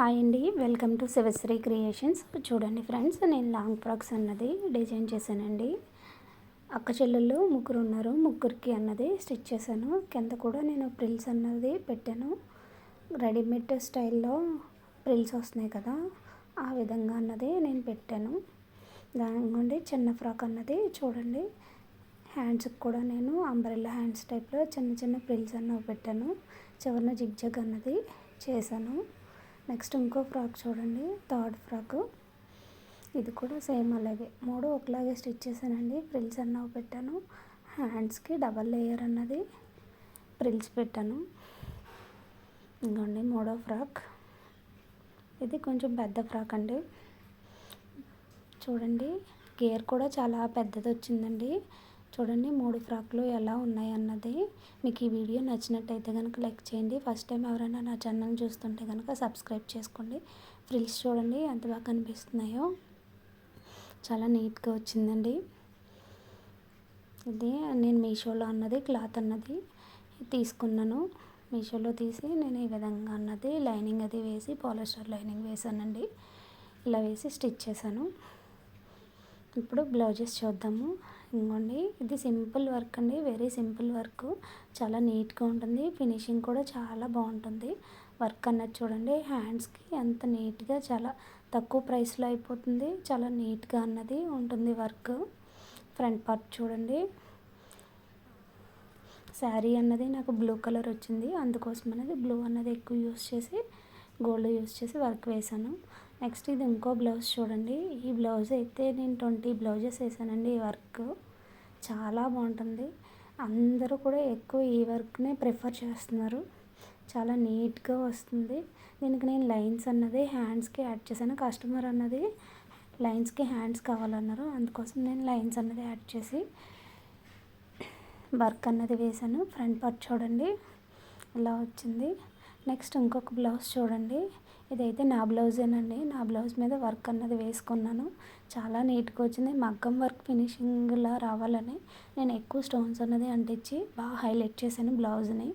Hi అండి. Welcome to Sivasri creations. చూడండి friends నేను లాంగ్ ఫ్రాక్స్ అన్నది డిజైన్ చేశానండి. అక్క చెల్లెళ్ళు ముగ్గురు ఉన్నారు. ముగ్గురికి అన్నది స్టిచ్ చేశాను. కింద కూడా నేను ప్రిల్స్ అన్నది పెట్టాను. రెడీమేడ్ స్టైల్లో ప్రిల్స్ వస్తున్నాయి కదా ఆ విధంగా అన్నది నేను పెట్టాను. దాని నుండి చిన్న ఫ్రాక్ అన్నది చూడండి. హ్యాండ్స్కి కూడా నేను అంబ్రెల్లా హ్యాండ్స్ టైప్లో చిన్న చిన్న ప్రిల్స్ అన్నవి పెట్టాను. చివరిన జిగ్జగ్ అన్నది చేశాను. నెక్స్ట్ ఇంకో ఫ్రాక్ చూడండి థర్డ్ ఫ్రాక్. ఇది కూడా సేమ్ అలాగే. మూడు ఒకలాగే స్టిచ్ చేశానండి. ప్రిల్స్ అన్నవి పెట్టాను. హ్యాండ్స్కి డబల్ లేయర్ అన్నది ప్రిల్స్ పెట్టాను. ఇంకోండి మూడో ఫ్రాక్. ఇది కొంచెం పెద్ద ఫ్రాక్ అండి. చూడండి గేర్ కూడా చాలా పెద్దది వచ్చిందండి చూడండి మూడు ఫ్రాక్లు ఎలా ఉన్నాయి అన్నది. మీకు ఈ వీడియో నచ్చినట్టయితే కనుక లైక్ చేయండి. ఫస్ట్ టైం ఎవరైనా నా ఛానల్ చూస్తుంటే కనుక సబ్స్క్రైబ్ చేసుకోండి. ఫ్రిల్స్ చూడండి ఎంత బాగా కనిపిస్తున్నాయో. చాలా నీట్గా వచ్చిందండి. ఇది నేను మీషోలో అన్నది క్లాత్ అన్నది తీసుకున్నాను. మీషోలో తీసి నేను ఈ విధంగా అన్నది లైనింగ్ అది వేసి పాలిస్టర్ లైనింగ్ వేసానండి. ఇలా వేసి స్టిచ్ చేశాను. ఇప్పుడు బ్లౌజెస్ చూద్దాము. ఇంకోండి ఇది సింపుల్ వర్క్ అండి. Very simple work. చాలా నీట్గా ఉంటుంది. ఫినిషింగ్ కూడా చాలా బాగుంటుంది. వర్క్ అన్నది చూడండి. హ్యాండ్స్కి ఎంత నీట్గా చాలా తక్కువ ప్రైస్లో అయిపోతుంది. చాలా నీట్గా అన్నది ఉంటుంది వర్క్. ఫ్రంట్ పార్ట్ చూడండి. శారీ అన్నది నాకు బ్లూ కలర్ వచ్చింది. అందుకోసం అనేది బ్లూ అన్నది ఎక్కువ యూస్ చేసి గోల్డ్ యూస్ చేసి వర్క్ వేసాను నెక్స్ట్ ఇది ఇంకో బ్లౌజ్ చూడండి. ఈ బ్లౌజ్ అయితే నేను ట్వంటీ బ్లౌజెస్ వేసానండి ఈ వర్క్. చాలా బాగుంటుంది. అందరూ కూడా ఎక్కువ ఈ వర్క్నే ప్రిఫర్ చేస్తున్నారు. చాలా నీట్గా వస్తుంది. దీనికి నేను లైన్స్ అన్నది హ్యాండ్స్కి యాడ్ చేశాను. కస్టమర్ అన్నది లైన్స్కి హ్యాండ్స్ కావాలన్నారు. అందుకోసం నేను లైన్స్ అన్నది యాడ్ చేసి వర్క్ అన్నది వేసాను. ఫ్రంట్ పార్ట్ చూడండి. ఇలా వచ్చింది. నెక్స్ట్ ఇంకొక బ్లౌజ్ చూడండి. ఇదైతే నా బ్లౌజేనండి. నా బ్లౌజ్ మీద వర్క్ అన్నది వేసుకున్నాను. చాలా నీట్గా వచ్చింది. మగ్గం వర్క్ ఫినిషింగ్లా రావాలని నేను ఎక్కువ స్టోన్స్ అన్నది అంటించి బాగా హైలైట్ చేశాను బ్లౌజ్ని.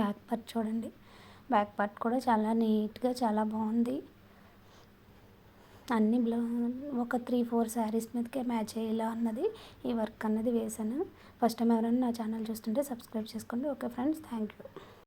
బ్యాక్ పార్ట్ చూడండి. బ్యాక్ పార్ట్ కూడా చాలా నీట్గా చాలా బాగుంది. అన్ని బ్లౌ ఒక త్రీ ఫోర్ శారీస్ మీదకే మ్యాచ్ అయ్యేలా అన్నది ఈ వర్క్ అన్నది వేసాను ఫస్ట్ టైం ఎవరైనా నా ఛానల్ చూస్తుంటే సబ్స్క్రైబ్ చేసుకోండి. Okay friends thank you